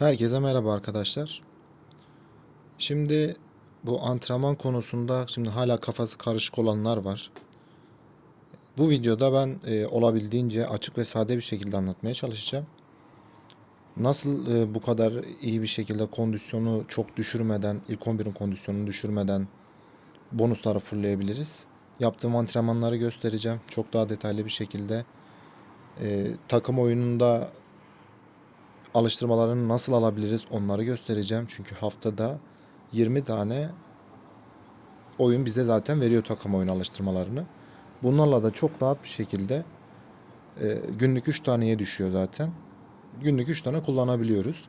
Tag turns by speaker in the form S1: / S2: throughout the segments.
S1: Herkese merhaba arkadaşlar. Şimdi bu antrenman konusunda şimdi hala kafası karışık olanlar var. Bu videoda ben e, olabildiğince açık ve sade bir şekilde anlatmaya çalışacağım. Nasıl e, bu kadar iyi bir şekilde kondisyonu çok düşürmeden, ilk 11'in kondisyonunu düşürmeden bonusları fullleyebiliriz. Yaptığım antrenmanları göstereceğim. Çok daha detaylı bir şekilde. E, takım oyununda alıştırmalarını nasıl alabiliriz onları göstereceğim. Çünkü haftada 20 tane oyun bize zaten veriyor takım oyun alıştırmalarını. Bunlarla da çok rahat bir şekilde e, günlük 3 taneye düşüyor zaten. Günlük 3 tane kullanabiliyoruz.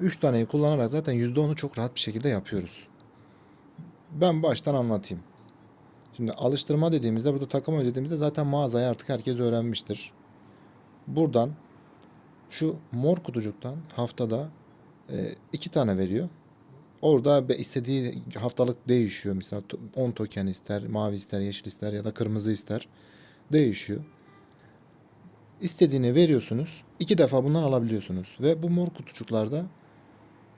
S1: 3 taneyi kullanarak zaten %10'u çok rahat bir şekilde yapıyoruz. Ben baştan anlatayım. Şimdi alıştırma dediğimizde burada takım oyun dediğimizde zaten mağazayı artık herkes öğrenmiştir. Buradan şu mor kutucuktan haftada e, iki tane veriyor. Orada istediği haftalık değişiyor. Mesela to- 10 token ister, mavi ister, yeşil ister ya da kırmızı ister. Değişiyor. İstediğini veriyorsunuz. iki defa bundan alabiliyorsunuz. Ve bu mor kutucuklarda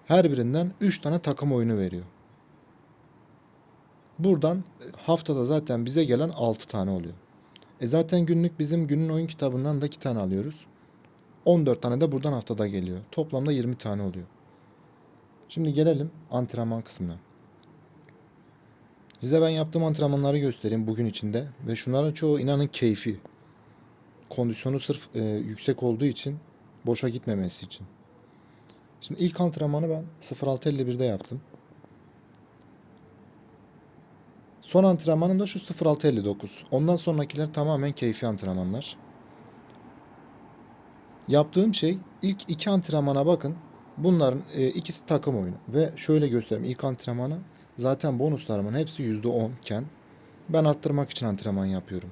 S1: her birinden 3 tane takım oyunu veriyor. Buradan e, haftada zaten bize gelen 6 tane oluyor. E zaten günlük bizim günün oyun kitabından da 2 tane alıyoruz. 14 tane de buradan haftada geliyor. Toplamda 20 tane oluyor. Şimdi gelelim antrenman kısmına. Size ben yaptığım antrenmanları göstereyim bugün içinde. Ve şunların çoğu inanın keyfi. Kondisyonu sırf e, yüksek olduğu için boşa gitmemesi için. Şimdi ilk antrenmanı ben 06.51'de yaptım. Son antrenmanım da şu 06.59. Ondan sonrakiler tamamen keyfi antrenmanlar. Yaptığım şey ilk iki antrenmana bakın. Bunların e, ikisi takım oyunu. Ve şöyle göstereyim. İlk antrenmanı zaten bonuslarımın hepsi %10 iken ben arttırmak için antrenman yapıyorum.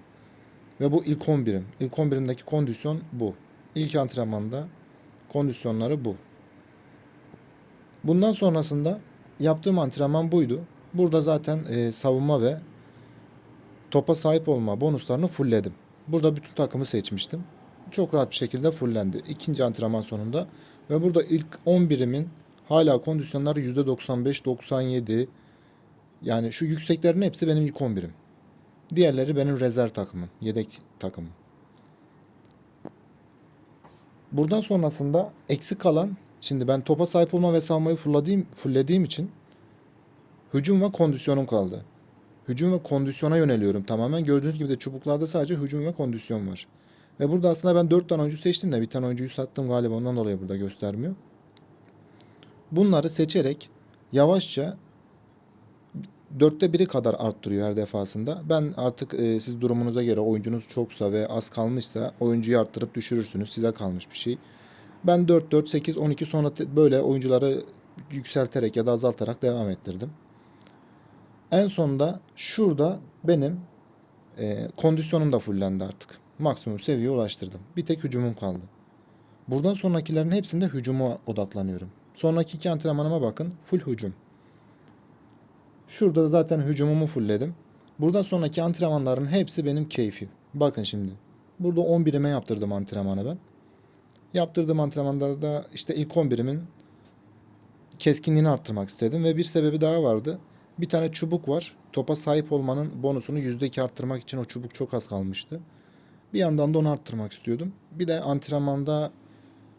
S1: Ve bu ilk 11'im. İlk 11'imdeki kondisyon bu. İlk antrenmanda kondisyonları bu. Bundan sonrasında yaptığım antrenman buydu. Burada zaten e, savunma ve topa sahip olma bonuslarını fullledim. Burada bütün takımı seçmiştim çok rahat bir şekilde fullendi. İkinci antrenman sonunda ve burada ilk 11'imin hala kondisyonları %95-97 yani şu yükseklerin hepsi benim ilk 11'im. Diğerleri benim rezerv takımım, yedek takımım. Buradan sonrasında eksik kalan şimdi ben topa sahip olma ve savunmayı fullediğim, fullediğim için hücum ve kondisyonum kaldı. Hücum ve kondisyona yöneliyorum tamamen. Gördüğünüz gibi de çubuklarda sadece hücum ve kondisyon var. Ve burada aslında ben 4 tane oyuncu seçtim de bir tane oyuncuyu sattım galiba ondan dolayı burada göstermiyor. Bunları seçerek yavaşça dörtte biri kadar arttırıyor her defasında. Ben artık e, siz durumunuza göre oyuncunuz çoksa ve az kalmışsa oyuncuyu arttırıp düşürürsünüz. Size kalmış bir şey. Ben 4, 4, 8, 12 sonra böyle oyuncuları yükselterek ya da azaltarak devam ettirdim. En sonunda şurada benim e, kondisyonum da fullendi artık maksimum seviyeye ulaştırdım. Bir tek hücumum kaldı. Buradan sonrakilerin hepsinde hücuma odaklanıyorum. Sonraki iki antrenmanıma bakın. Full hücum. Şurada da zaten hücumumu fullledim. Buradan sonraki antrenmanların hepsi benim keyfi. Bakın şimdi. Burada 11'ime yaptırdım antrenmanı ben. Yaptırdığım antrenmanlarda işte ilk 11'imin keskinliğini arttırmak istedim ve bir sebebi daha vardı. Bir tane çubuk var. Topa sahip olmanın bonusunu %2 arttırmak için o çubuk çok az kalmıştı. Bir yandan da onu arttırmak istiyordum. Bir de antrenmanda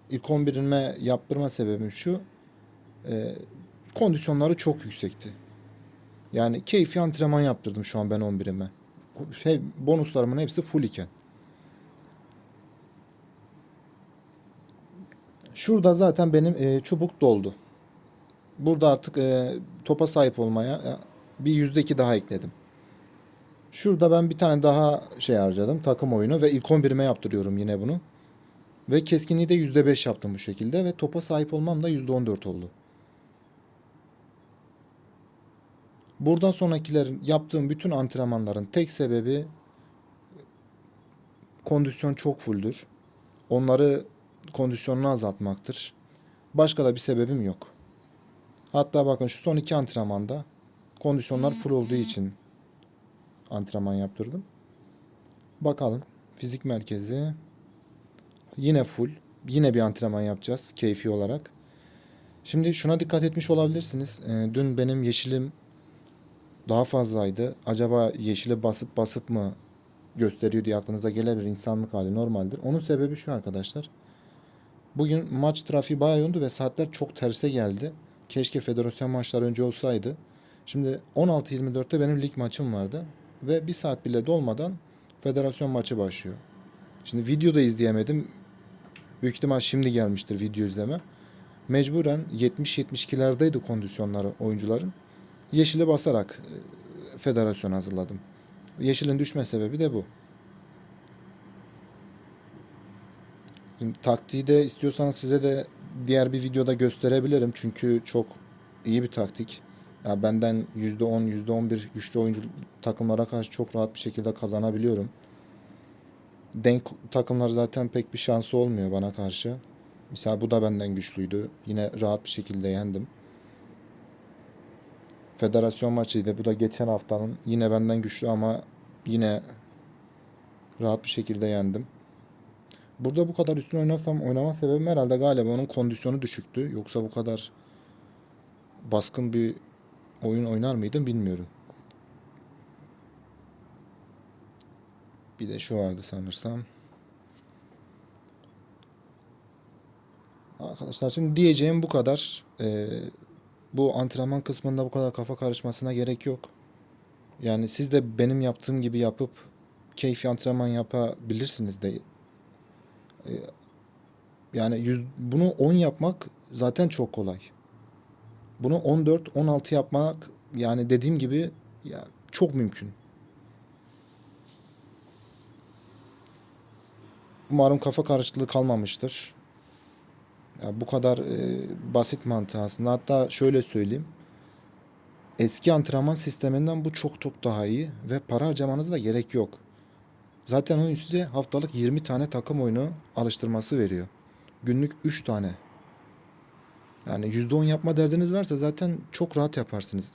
S1: ilk 11'ime yaptırma sebebim şu. E, kondisyonları çok yüksekti. Yani keyfi antrenman yaptırdım şu an ben 11'ime. Şey, bonuslarımın hepsi full iken. Şurada zaten benim e, çubuk doldu. Burada artık e, topa sahip olmaya e, bir yüzdeki daha ekledim. Şurada ben bir tane daha şey harcadım. Takım oyunu ve ilk 11'ime yaptırıyorum yine bunu. Ve keskinliği de %5 yaptım bu şekilde ve topa sahip olmam da %14 oldu. Buradan sonrakilerin yaptığım bütün antrenmanların tek sebebi kondisyon çok fulldür. Onları kondisyonunu azaltmaktır. Başka da bir sebebim yok. Hatta bakın şu son iki antrenmanda kondisyonlar full olduğu için antrenman yaptırdım. Bakalım. Fizik merkezi. Yine full. Yine bir antrenman yapacağız keyfi olarak. Şimdi şuna dikkat etmiş olabilirsiniz. Ee, dün benim yeşilim daha fazlaydı. Acaba yeşile basıp basıp mı gösteriyor diye aklınıza gelebilir. İnsanlık hali normaldir. Onun sebebi şu arkadaşlar. Bugün maç trafiği bayağı yoğundu ve saatler çok terse geldi. Keşke federasyon maçları önce olsaydı. Şimdi 16.24'te benim lig maçım vardı. Ve bir saat bile dolmadan federasyon maçı başlıyor. Şimdi videoda izleyemedim. Büyük ihtimal şimdi gelmiştir video izleme. Mecburen 70-72'lerdeydi kondisyonları oyuncuların. Yeşili basarak e, federasyon hazırladım. Yeşilin düşme sebebi de bu. Şimdi taktiği de istiyorsanız size de diğer bir videoda gösterebilirim. Çünkü çok iyi bir taktik. Ya benden %10, %11 güçlü oyuncu takımlara karşı çok rahat bir şekilde kazanabiliyorum. Denk takımlar zaten pek bir şansı olmuyor bana karşı. Mesela bu da benden güçlüydü. Yine rahat bir şekilde yendim. Federasyon maçıydı. Bu da geçen haftanın. Yine benden güçlü ama yine rahat bir şekilde yendim. Burada bu kadar üstün oynasam oynama sebebim herhalde galiba onun kondisyonu düşüktü. Yoksa bu kadar baskın bir oyun oynar mıydım bilmiyorum. Bir de şu vardı sanırsam. Arkadaşlar şimdi diyeceğim bu kadar. Ee, bu antrenman kısmında bu kadar kafa karışmasına gerek yok. Yani siz de benim yaptığım gibi yapıp keyfi antrenman yapabilirsiniz de. Ee, yani yüz, bunu 10 yapmak zaten çok kolay. Bunu 14, 16 yapmak yani dediğim gibi ya çok mümkün. Umarım kafa karışıklığı kalmamıştır. Ya bu kadar e, basit mantığı aslında. Hatta şöyle söyleyeyim. Eski antrenman sisteminden bu çok çok daha iyi ve para harcamanıza da gerek yok. Zaten oyun size haftalık 20 tane takım oyunu alıştırması veriyor. Günlük 3 tane. Yani %10 yapma derdiniz varsa zaten çok rahat yaparsınız.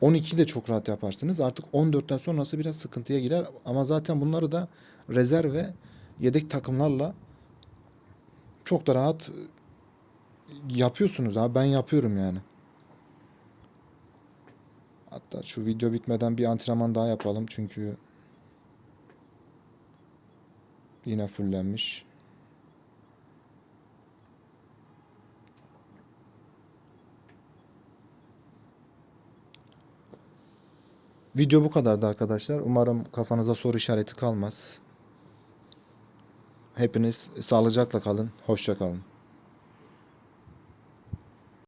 S1: 12 de çok rahat yaparsınız. Artık 14'ten sonrası biraz sıkıntıya girer. Ama zaten bunları da rezerv ve yedek takımlarla çok da rahat yapıyorsunuz abi. Ben yapıyorum yani. Hatta şu video bitmeden bir antrenman daha yapalım. Çünkü yine fullenmiş. Video bu kadardı arkadaşlar. Umarım kafanıza soru işareti kalmaz. Hepiniz sağlıcakla kalın. Hoşça kalın.